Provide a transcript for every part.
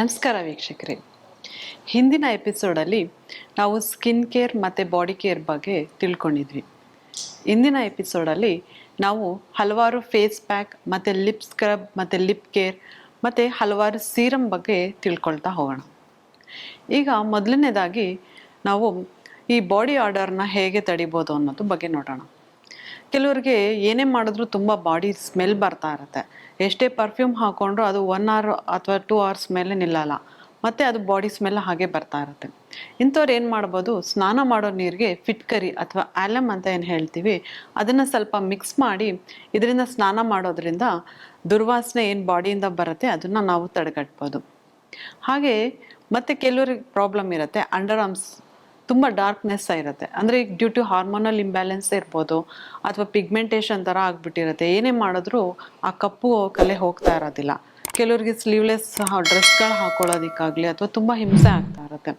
ನಮಸ್ಕಾರ ವೀಕ್ಷಕರೇ. ಹಿಂದಿನ ಎಪಿಸೋಡಲ್ಲಿ ನಾವು ಸ್ಕಿನ್ ಕೇರ್ ಮತ್ತು ಬಾಡಿ ಕೇರ್ ಬಗ್ಗೆ ತಿಳ್ಕೊಂಡಿದ್ವಿ. ಇಂದಿನ ಎಪಿಸೋಡಲ್ಲಿ ನಾವು ಹಲವಾರು ಫೇಸ್ ಪ್ಯಾಕ್ ಮತ್ತು ಲಿಪ್ ಸ್ಕ್ರಬ್ ಮತ್ತು ಲಿಪ್ ಕೇರ್ ಮತ್ತು ಹಲವಾರು ಸೀರಮ್ ಬಗ್ಗೆ ತಿಳ್ಕೊಳ್ತಾ ಹೋಗೋಣ. ಈಗ ಮೊದಲನೇದಾಗಿ ನಾವು ಈ ಬಾಡಿ ಆರ್ಡರ್ನ ಹೇಗೆ ತಡಿಬೋದು ಅನ್ನೋದು ಬಗ್ಗೆ ನೋಡೋಣ. ಕೆಲವ್ರಿಗೆ ಏನೇ ಮಾಡಿದ್ರು ತುಂಬ ಬಾಡಿ ಸ್ಮೆಲ್ ಬರ್ತಾ ಇರುತ್ತೆ. ಎಷ್ಟೇ ಪರ್ಫ್ಯೂಮ್ ಹಾಕೊಂಡ್ರು ಅದು ಒನ್ ಅವರ್ ಅಥವಾ ಟೂ ಅವರ್ಸ್ ಮೇಲೆ ನಿಲ್ಲಲ್ಲ. ಮತ್ತು ಅದು ಬಾಡಿ ಸ್ಮೆಲ್ ಹಾಗೆ ಬರ್ತಾ ಇರುತ್ತೆ. ಇಂಥವ್ರು ಏನು ಮಾಡ್ಬೋದು? ಸ್ನಾನ ಮಾಡೋ ನೀರಿಗೆ ಫಿಟ್ಕರಿ ಅಥವಾ ಆಲಮ್ ಅಂತ ಏನು ಹೇಳ್ತೀವಿ, ಅದನ್ನು ಸ್ವಲ್ಪ ಮಿಕ್ಸ್ ಮಾಡಿ ಇದರಿಂದ ಸ್ನಾನ ಮಾಡೋದ್ರಿಂದ ದುರ್ವಾಸನೆ ಏನು ಬಾಡಿಯಿಂದ ಬರುತ್ತೆ ಅದನ್ನು ನಾವು ತಡೆಗಟ್ಬೋದು. ಹಾಗೆ ಮತ್ತು ಕೆಲವ್ರಿಗೆ ಪ್ರಾಬ್ಲಮ್ ಇರುತ್ತೆ ಅಂಡರ್ ಆರ್ಮ್ಸ್ ತುಂಬ ಡಾರ್ಕ್ನೆಸ್ ಇರುತ್ತೆ. ಅಂದರೆ ಈಗ ಡ್ಯೂ ಟು ಹಾರ್ಮೋನಲ್ ಇಂಬ್ಯಾಲೆನ್ಸ್ ಇರ್ಬೋದು, ಅಥವಾ ಪಿಗ್ಮೆಂಟೇಷನ್ ಥರ ಆಗಿಬಿಟ್ಟಿರುತ್ತೆ. ಏನೇ ಮಾಡಿದ್ರೂ ಆ ಕಪ್ಪು ಕಲೆ ಹೋಗ್ತಾ ಇರೋದಿಲ್ಲ. ಕೆಲವ್ರಿಗೆ ಸ್ಲೀವ್ಲೆಸ್ ಡ್ರೆಸ್ಗಳು ಹಾಕೊಳ್ಳೋದಕ್ಕಾಗಲಿ ಅಥವಾ ತುಂಬ ಹಿಂಸೆ ಆಗ್ತಾ ಇರುತ್ತೆ.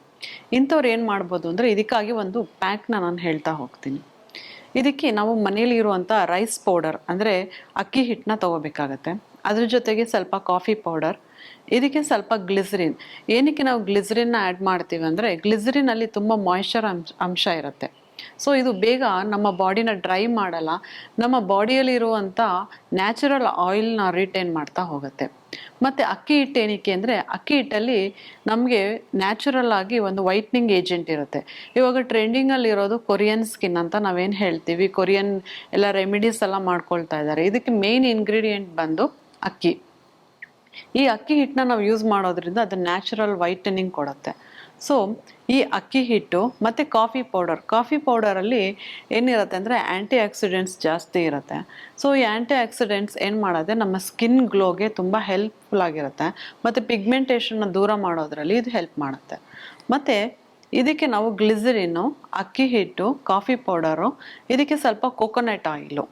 ಇಂಥವ್ರು ಏನು ಮಾಡ್ಬೋದು ಅಂದರೆ ಇದಕ್ಕಾಗಿ ಒಂದು ಪ್ಯಾಕ್ನ ನಾನು ಹೇಳ್ತಾ ಹೋಗ್ತೀನಿ. ಇದಕ್ಕೆ ನಾವು ಮನೇಲಿ ಇರುವಂಥ ರೈಸ್ ಪೌಡರ್ ಅಂದರೆ ಅಕ್ಕಿ ಹಿಟ್ಟನ್ನ ತೊಗೋಬೇಕಾಗತ್ತೆ. ಅದ್ರ ಜೊತೆಗೆ ಸ್ವಲ್ಪ ಕಾಫಿ ಪೌಡರ್ ಇದಕ್ಕೆ ಸ್ವಲ್ಪ ಗ್ಲಿಸರಿನ್. ಏನಕ್ಕೆ ನಾವು ಗ್ಲಿಸರಿನ್ನ ಆ್ಯಡ್ ಮಾಡ್ತೀವಿ ಅಂದರೆ ಗ್ಲಿಸರಿನಲ್ಲಿ ತುಂಬ ಮಾಯ್ಶ್ಚರ್ ಅಂಶ ಅಂಶ ಇರುತ್ತೆ. ಸೊ ಇದು ಬೇಗ ನಮ್ಮ ಬಾಡಿನ ಡ್ರೈ ಮಾಡಲ್ಲ. ನಮ್ಮ ಬಾಡಿಯಲ್ಲಿರುವಂಥ ನ್ಯಾಚುರಲ್ ಆಯಿಲ್ನ ರಿಟೈನ್ ಮಾಡ್ತಾ ಹೋಗುತ್ತೆ. ಮತ್ತು ಅಕ್ಕಿ ಹಿಟ್ಟು ಏನಕ್ಕೆ ಅಂದರೆ ಅಕ್ಕಿ ಹಿಟ್ಟಲ್ಲಿ ನಮಗೆ ನ್ಯಾಚುರಲ್ ಆಗಿ ಒಂದು ವೈಟ್ನಿಂಗ್ ಏಜೆಂಟ್ ಇರುತ್ತೆ. ಇವಾಗ ಟ್ರೆಂಡಿಂಗಲ್ಲಿ ಇರೋದು ಕೊರಿಯನ್ ಸ್ಕಿನ್ ಅಂತ ನಾವೇನು ಹೇಳ್ತೀವಿ. ಕೊರಿಯನ್ ಎಲ್ಲ ರೆಮಿಡೀಸ್ ಎಲ್ಲ ಮಾಡ್ಕೊಳ್ತಾ ಇದ್ದಾರೆ. ಇದಕ್ಕೆ ಮೇನ್ ಇಂಗ್ರೀಡಿಯೆಂಟ್ ಬಂದು ಅಕ್ಕಿ. ಈ ಅಕ್ಕಿ ಹಿಟ್ಟನ್ನ ನಾವು ಯೂಸ್ ಮಾಡೋದ್ರಿಂದ ಅದು ನ್ಯಾಚುರಲ್ ವೈಟನಿಂಗ್ ಕೊಡುತ್ತೆ. ಸೊ ಈ ಅಕ್ಕಿ ಹಿಟ್ಟು ಮತ್ತು ಕಾಫಿ ಪೌಡರ್ ಕಾಫಿ ಪೌಡರಲ್ಲಿ ಏನಿರುತ್ತೆ ಅಂದರೆ ಆ್ಯಂಟಿ ಆಕ್ಸಿಡೆಂಟ್ಸ್ ಜಾಸ್ತಿ ಇರುತ್ತೆ. ಸೊ ಈ ಆ್ಯಂಟಿ ಆಕ್ಸಿಡೆಂಟ್ಸ್ ಏನು ಮಾಡೋದೆ ನಮ್ಮ ಸ್ಕಿನ್ ಗ್ಲೋಗೆ ತುಂಬ ಹೆಲ್ಪ್ಫುಲ್ ಆಗಿರುತ್ತೆ. ಮತ್ತು ಪಿಗ್ಮೆಂಟೇಷನ್ನ ದೂರ ಮಾಡೋದ್ರಲ್ಲಿ ಇದು ಹೆಲ್ಪ್ ಮಾಡುತ್ತೆ. ಮತ್ತು ಇದಕ್ಕೆ ನಾವು ಗ್ಲಿಸರಿನ್ನು ಅಕ್ಕಿ ಹಿಟ್ಟು ಕಾಫಿ ಪೌಡರು ಇದಕ್ಕೆ ಸ್ವಲ್ಪ ಕೊಕೊನಟ್ ಆಯಿಲು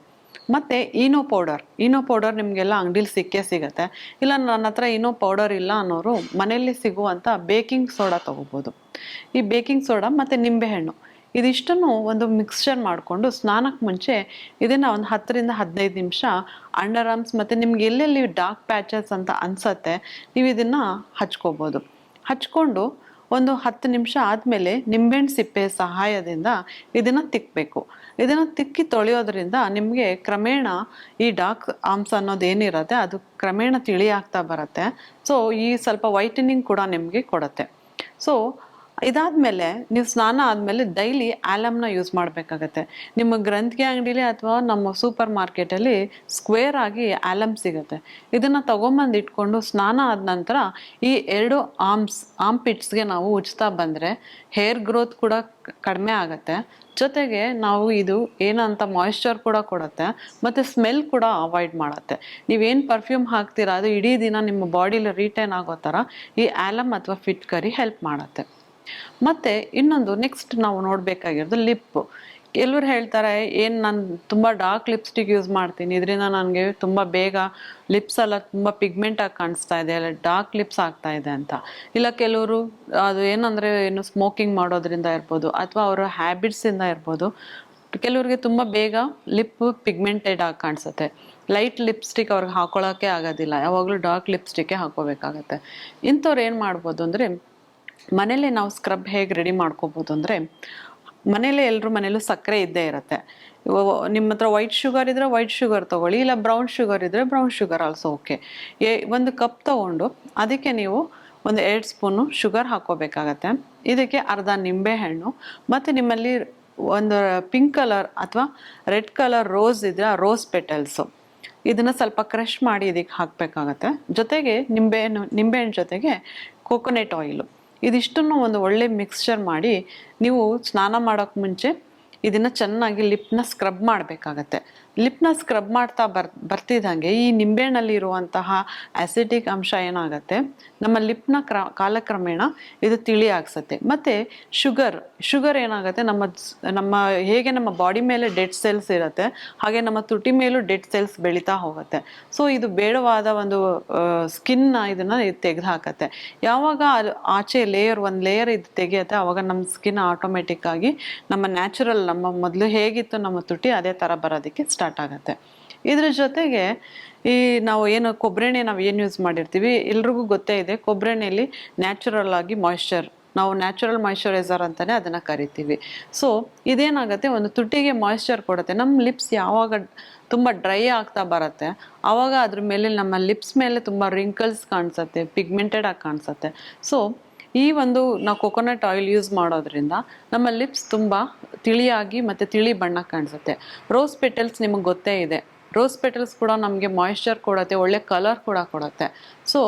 ಮತ್ತು ಇನೋ ಪೌಡರ್ ಇನೋ ಪೌಡರ್ ನಿಮಗೆಲ್ಲ ಅಂಗಡಿಲಿ ಸಿಕ್ಕೇ ಸಿಗುತ್ತೆ. ಇಲ್ಲ ನನ್ನ ಹತ್ರ ಇನೋ ಪೌಡರ್ ಇಲ್ಲ ಅನ್ನೋರು ಮನೆಯಲ್ಲಿ ಸಿಗುವಂಥ ಬೇಕಿಂಗ್ ಸೋಡಾ ತೊಗೋಬೋದು. ಈ ಬೇಕಿಂಗ್ ಸೋಡಾ ಮತ್ತು ನಿಂಬೆಹಣ್ಣು. ಇದಿಷ್ಟನ್ನು ಒಂದು ಮಿಕ್ಸ್ಚರ್ ಮಾಡಿಕೊಂಡು ಸ್ನಾನಕ್ಕೆ ಮುಂಚೆ ಇದನ್ನು ಒಂದು ಹತ್ತರಿಂದ ಹದಿನೈದು ನಿಮಿಷ ಅಂಡರ್ ಆರ್ಮ್ಸ್ ಮತ್ತು ನಿಮ್ಗೆ ಎಲ್ಲೆಲ್ಲಿ ಡಾರ್ಕ್ ಪ್ಯಾಚಸ್ ಅಂತ ಅನ್ಸತ್ತೆ, ನೀವು ಇದನ್ನು ಹಚ್ಕೋಬೋದು. ಹಚ್ಕೊಂಡು ಒಂದು ಹತ್ತು ನಿಮಿಷ ಆದಮೇಲೆ ನಿಂಬೆಹಣ್ಣು ಸಿಪ್ಪೆ ಸಹಾಯದಿಂದ ಇದನ್ನು ತಿಕ್ಕಬೇಕು ಇದನ್ನು ತಿಕ್ಕಿ ತೊಳೆಯೋದ್ರಿಂದ ನಿಮಗೆ ಕ್ರಮೇಣ ಈ ಡಾರ್ಕ್ ಆಮ್ಸ್ ಅನ್ನೋದು ಏನಿರುತ್ತೆ, ಅದು ಕ್ರಮೇಣ ತಿಳಿಯಾಗ್ತಾ ಬರುತ್ತೆ. ಸೊ ಈ ಸ್ವಲ್ಪ ವೈಟನಿಂಗ್ ಕೂಡ ನಿಮಗೆ ಕೊಡುತ್ತೆ. ಸೊ ಇದಾದಮೇಲೆ ನೀವು ಸ್ನಾನ ಆದಮೇಲೆ ಡೈಲಿ ಆಲಮ್ನ ಯೂಸ್ ಮಾಡಬೇಕಾಗತ್ತೆ. ನಿಮ್ಮ ಗ್ರಂಥಿಗೆ ಅಂಗಡಿಲಿ ಅಥವಾ ನಮ್ಮ ಸೂಪರ್ ಮಾರ್ಕೆಟಲ್ಲಿ ಸ್ಕ್ವೇರ್ ಆಗಿ ಆಲಮ್ ಸಿಗುತ್ತೆ. ಇದನ್ನು ತೊಗೊಂಬಂದು ಇಟ್ಕೊಂಡು ಸ್ನಾನ ಆದ ನಂತರ ಈ ಎರಡು ಆರ್ಮ್ಸ್ ಆಮ್ ಪಿಟ್ಸ್ಗೆ ನಾವು ಉಜ್ತಾ ಬಂದರೆ ಹೇರ್ ಗ್ರೋತ್ ಕೂಡ ಕಡಿಮೆ ಆಗುತ್ತೆ. ಜೊತೆಗೆ ನಾವು ಇದು ಏನಂತ ಮಾಯಿಶ್ಚರ್ ಕೂಡ ಕೊಡುತ್ತೆ ಮತ್ತು ಸ್ಮೆಲ್ ಕೂಡ ಅವಾಯ್ಡ್ ಮಾಡುತ್ತೆ. ನೀವೇನು ಪರ್ಫ್ಯೂಮ್ ಹಾಕ್ತೀರಾ ಅದು ಇಡೀ ದಿನ ನಿಮ್ಮ ಬಾಡಿಲಿ ರಿಟೈನ್ ಆಗೋ ಥರ ಈ ಆಲಮ್ ಅಥವಾ ಫಿಟ್ ಕರಿ ಹೆಲ್ಪ್ ಮಾಡುತ್ತೆ. ಮತ್ತು ಇನ್ನೊಂದು ನೆಕ್ಸ್ಟ್ ನಾವು ನೋಡಬೇಕಾಗಿರೋದು ಲಿಪ್ ಕೆಲವ್ರು ಹೇಳ್ತಾರೆ, ಏನು ನಾನು ತುಂಬ ಡಾರ್ಕ್ ಲಿಪ್ಸ್ಟಿಕ್ ಯೂಸ್ ಮಾಡ್ತೀನಿ. ಇದರಿಂದ ನನಗೆ ತುಂಬ ಬೇಗ ಲಿಪ್ಸ್ ಎಲ್ಲ ತುಂಬ ಪಿಗ್ಮೆಂಟ್ ಆಗಿ ಕಾಣಿಸ್ತಾ ಇದೆ ಅಲ್ಲ ಡಾರ್ಕ್ ಲಿಪ್ಸ್ ಆಗ್ತಾ ಇದೆ ಅಂತ. ಇಲ್ಲ ಕೆಲವರು, ಅದು ಏನಂದರೆ ಏನು ಸ್ಮೋಕಿಂಗ್ ಮಾಡೋದ್ರಿಂದ ಇರ್ಬೋದು, ಅಥವಾ ಅವರ ಹ್ಯಾಬಿಟ್ಸಿಂದ ಇರ್ಬೋದು, ಕೆಲವರಿಗೆ ತುಂಬ ಬೇಗ ಲಿಪ್ ಪಿಗ್ಮೆಂಟೆಡ್ ಆಗಿ ಕಾಣಿಸುತ್ತೆ. ಲೈಟ್ ಲಿಪ್ಸ್ಟಿಕ್ ಅವ್ರಿಗೆ ಹಾಕೊಳ್ಳೋಕ್ಕೆ ಆಗೋದಿಲ್ಲ. ಯಾವಾಗಲೂ ಡಾರ್ಕ್ ಲಿಪ್ಸ್ಟಿಕ್ಕೇ ಹಾಕೋಬೇಕಾಗತ್ತೆ. ಇಂಥವ್ರು ಏನು ಮಾಡ್ಬೋದು ಅಂದರೆ ಮನೇಲೆ ನಾವು ಸ್ಕ್ರಬ್ ಹೇಗೆ ರೆಡಿ ಮಾಡ್ಕೋಬೋದು ಅಂದರೆ ಮನೇಲೆ ಎಲ್ಲರೂ ಮನೇಲೂ ಸಕ್ಕರೆ ಇದ್ದೇ ಇರುತ್ತೆ. ನಿಮ್ಮ ಹತ್ರ ವೈಟ್ ಶುಗರ್ ಇದ್ದರೆ ವೈಟ್ ಶುಗರ್ ತೊಗೊಳ್ಳಿ, ಇಲ್ಲ ಬ್ರೌನ್ ಶುಗರ್ ಇದ್ದರೆ ಬ್ರೌನ್ ಶುಗರ್ ಆಲ್ಸೋ ಓಕೆ ಎ, ಒಂದು ಕಪ್ ತೊಗೊಂಡು ಅದಕ್ಕೆ ನೀವು ಒಂದು ಎರಡು ಸ್ಪೂನು ಶುಗರ್ ಹಾಕೋಬೇಕಾಗತ್ತೆ ಇದಕ್ಕೆ ಅರ್ಧ ನಿಂಬೆಹಣ್ಣು ಮತ್ತು ನಿಮ್ಮಲ್ಲಿ ಒಂದು ಪಿಂಕ್ ಕಲರ್ ಅಥವಾ ರೆಡ್ ಕಲರ್ ರೋಸ್ ಇದ್ದರೆ ಆ ರೋಸ್ ಪೆಟಲ್ಸು ಇದನ್ನು ಸ್ವಲ್ಪ ಕ್ರಷ್ ಮಾಡಿ ಇದಕ್ಕೆ ಹಾಕಬೇಕಾಗತ್ತೆ. ಜೊತೆಗೆ ನಿಂಬೆಹಣ್ಣು ನಿಂಬೆಹಣ್ಣು ಜೊತೆಗೆ ಕೋಕೋನೆಟ್ ಆಯಿಲು ಇದಿಷ್ಟನ್ನು ಒಂದು ಒಳ್ಳೆ ಮಿಕ್ಸ್ಚರ್ ಮಾಡಿ ನೀವು ಸ್ನಾನ ಮಾಡೋಕ್ಕೆ ಮುಂಚೆ ಇದನ್ನು ಚೆನ್ನಾಗಿ ಲಿಪ್ನ ಸ್ಕ್ರಬ್ ಮಾಡಬೇಕಾಗತ್ತೆ. ಲಿಪ್ನ ಸ್ಕ್ರಬ್ ಮಾಡ್ತಾ ಬರ್ ಬರ್ತಿದ್ದಂಗೆ ಈ ನಿಂಬೆಹಣ್ಣಲ್ಲಿ ಇರುವಂತಹ ಆ್ಯಸಿಡಿಕ್ ಅಂಶ ಏನಾಗುತ್ತೆ? ನಮ್ಮ ಲಿಪ್ನ ಕ್ರ, ಕಾಲಕ್ರಮೇಣ ಇದು ತಿಳಿ ಆಗ್ಸತ್ತೆ ಮತ್ತು ಶುಗರ್ ಶುಗರ್ ಏನಾಗುತ್ತೆ? ನಮ್ಮ ನಮ್ಮ ಹೇಗೆ ನಮ್ಮ ಬಾಡಿ ಮೇಲೆ ಡೆಡ್ ಸೆಲ್ಸ್ ಇರುತ್ತೆ, ಹಾಗೆ ನಮ್ಮ ತುಟಿ ಮೇಲೂ ಡೆಡ್ ಸೆಲ್ಸ್ ಬೆಳೀತಾ ಹೋಗುತ್ತೆ. ಸೊ, ಇದು ಬೇಡವಾದ ಒಂದು ಸ್ಕಿನ್ನ ಇದನ್ನು ತೆಗೆದು ಹಾಕುತ್ತೆ ಯಾವಾಗ ಆಚೆ ಲೇಯರ್ ಒಂದು ಲೇಯರ್ ಇದು ತೆಗೆಯುತ್ತೆ ಆವಾಗ ನಮ್ಮ ಸ್ಕಿನ್ ಆಟೋಮೆಟಿಕ್ಕಾಗಿ ನಮ್ಮ ನ್ಯಾಚುರಲ್ ನಮ್ಮ ಮೊದಲು ಹೇಗಿತ್ತು ನಮ್ಮ ತುಟಿ, ಅದೇ ಥರ ಬರೋದಕ್ಕೆ ಸ್ಟಾರ್ಟ್ ಆಗುತ್ತೆ. ಇದ್ರ ಜೊತೆಗೆ ಈ ನಾವು ಏನು ಕೊಬ್ಬರೆಣ್ಣೆ ನಾವು ಏನು ಯೂಸ್ ಮಾಡಿರ್ತೀವಿ, ಎಲ್ರಿಗೂ ಗೊತ್ತೇ ಇದೆ ಕೊಬ್ಬರೆಣ್ಣೆಯಲ್ಲಿ ನ್ಯಾಚುರಲ್ ಆಗಿ ಮಾಯ್ಶ್ಚರ್ ನಾವು ನ್ಯಾಚುರಲ್ ಮಾಯ್ಶ್ಚರೈಸರ್ ಅಂತಲೇ ಅದನ್ನು ಕರಿತೀವಿ. ಸೊ ಇದೇನಾಗುತ್ತೆ, ಒಂದು ತುಟಿಗೆ ಮಾಯ್ಶ್ಚರ್ ಕೊಡುತ್ತೆ. ನಮ್ಮ ಲಿಪ್ಸ್ ಯಾವಾಗ ತುಂಬ ಡ್ರೈ ಆಗ್ತಾ ಬರುತ್ತೆ ಆವಾಗ ಅದ್ರ ಮೇಲೆ ನಮ್ಮ ಲಿಪ್ಸ್ ಮೇಲೆ ತುಂಬ ರಿಂಕಲ್ಸ್ ಕಾಣಿಸುತ್ತೆ ಪಿಗ್ಮೆಂಟೆಡ್ ಆಗಿ ಕಾಣಿಸುತ್ತೆ. ಸೊ ಈ ಒಂದು ನಾವು ಕೊಕೊನಟ್ ಆಯಿಲ್ ಯೂಸ್ ಮಾಡೋದ್ರಿಂದ ನಮ್ಮ ಲಿಪ್ಸ್ ತುಂಬ ತಿಳಿಯಾಗಿ ಮತ್ತು ತಿಳಿ ಬಣ್ಣ ಕಾಣಿಸುತ್ತೆ. ರೋಸ್ ಪೆಟಲ್ಸ್ ನಿಮಗೆ ಗೊತ್ತೇ ಇದೆ. ರೋಸ್ ಪೆಟಲ್ಸ್ ಕೂಡ ನಮಗೆ ಮಾಯಿಶ್ಚರ್ ಕೊಡುತ್ತೆ, ಒಳ್ಳೆ ಕಲರ್ ಕೂಡ ಕೊಡುತ್ತೆ. ಸೊ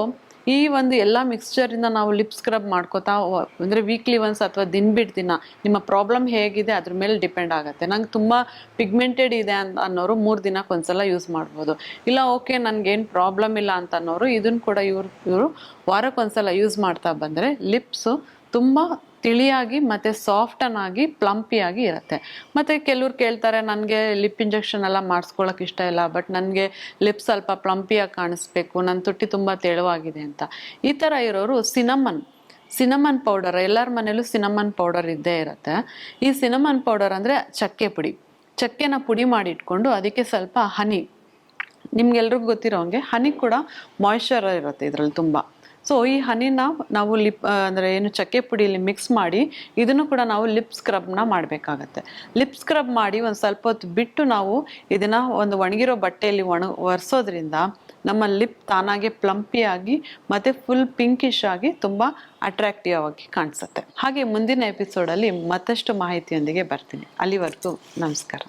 ಈ ಒಂದು ಎಲ್ಲ ಮಿಕ್ಸ್ಚರಿಂದ ನಾವು ಲಿಪ್ ಸ್ಕ್ರಬ್ ಮಾಡ್ಕೋತಾ ಅಂದರೆ ವೀಕ್ಲಿ ಒನ್ಸ್ ಅಥವಾ ದಿನ ಬಿಟ್ಟು ದಿನ ನಿಮ್ಮ ಪ್ರಾಬ್ಲಮ್ ಹೇಗಿದೆ ಅದ್ರ ಮೇಲೆ ಡಿಪೆಂಡ್ ಆಗುತ್ತೆ. ನಂಗೆ ತುಂಬ ಪಿಗ್ಮೆಂಟೆಡ್ ಇದೆ ಅಂತ ಅನ್ನೋರು ಮೂರು ದಿನಕ್ಕೆ ಒಂದ್ಸಲ ಯೂಸ್ ಮಾಡ್ಬೋದು. ಇಲ್ಲ ಓಕೆ ನನಗೇನು ಪ್ರಾಬ್ಲಮ್ ಇಲ್ಲ ಅಂತ ಅನ್ನೋರು ಇದನ್ನು ಕೂಡ ಇವ್ರು, ಇವರು ವಾರಕ್ಕೊಂದ್ಸಲ ಯೂಸ್ ಮಾಡ್ತಾ ಬಂದರೆ ಲಿಪ್ಸು ತುಂಬ ತಿಳಿಯಾಗಿ ಮತ್ತು ಸಾಫ್ಟನ್ನಾಗಿ ಪ್ಲಂಪಿಯಾಗಿ ಇರುತ್ತೆ. ಮತ್ತು ಕೆಲವ್ರು ಕೇಳ್ತಾರೆ, ನನಗೆ ಲಿಪ್ ಇಂಜೆಕ್ಷನ್ ಎಲ್ಲ ಮಾಡಿಸ್ಕೊಳ್ಳೋಕೆ ಇಷ್ಟ ಇಲ್ಲ ಬಟ್ ನನಗೆ ಲಿಪ್ ಸ್ವಲ್ಪ ಪ್ಲಂಪಿಯಾಗಿ ಕಾಣಿಸ್ಬೇಕು ನನ್ನ ತುಟಿ ತುಂಬ ತೆಳುವಾಗಿದೆ ಅಂತ. ಈ ಥರ ಇರೋರು ಸಿನಮನ್ ಸಿನಮನ್ ಪೌಡರ್ ಎಲ್ಲರ ಮನೇಲೂ ಸಿನಮನ್ ಪೌಡರ್ ಇದ್ದೇ ಇರುತ್ತೆ. ಈ ಸಿನಮನ್ ಪೌಡರ್ ಅಂದರೆ ಚಕ್ಕೆ ಪುಡಿ. ಚಕ್ಕೆನ ಪುಡಿ ಮಾಡಿ ಇಟ್ಕೊಂಡು ಅದಕ್ಕೆ ಸ್ವಲ್ಪ ಹನಿ. ನಿಮ್ಗೆಲ್ರಿಗೂ ಗೊತ್ತಿರೋ ಹನಿ ಕೂಡ ಮಾಯ್ಶ್ಚರ್ ಇರುತ್ತೆ ಇದರಲ್ಲಿ ತುಂಬ. ಸೊ ಈ ಹನಿನ ನಾವು ಲಿಪ್ ಅಂದರೆ ಏನು ಚಕ್ಕೆ ಪುಡಿಯಲ್ಲಿ ಮಿಕ್ಸ್ ಮಾಡಿ ಇದನ್ನು ಕೂಡ ನಾವು ಲಿಪ್ ಸ್ಕ್ರಬ್ನ ಮಾಡಬೇಕಾಗತ್ತೆ. ಲಿಪ್ ಸ್ಕ್ರಬ್ ಮಾಡಿ ಒಂದು ಸ್ವಲ್ಪ ಹೊತ್ತು ಬಿಟ್ಟು ನಾವು ಇದನ್ನು ಒಂದು ಒಣಗಿರೋ ಬಟ್ಟೆಯಲ್ಲಿ ಒಣ, ಒರೆಸೋದ್ರಿಂದ ನಮ್ಮ ಲಿಪ್ ತಾನಾಗೆ ಪ್ಲಂಪಿಯಾಗಿ ಮತ್ತು ಫುಲ್ ಪಿಂಕಿಶ್ ಆಗಿ ತುಂಬ ಅಟ್ರಾಕ್ಟಿವ್ ಆಗಿ ಕಾಣಿಸುತ್ತೆ. ಹಾಗೆ ಮುಂದಿನ ಎಪಿಸೋಡಲ್ಲಿ ಮತ್ತಷ್ಟು ಮಾಹಿತಿಯೊಂದಿಗೆ ಬರ್ತೀನಿ. ಅಲ್ಲಿವರೆಗೂ ನಮಸ್ಕಾರ.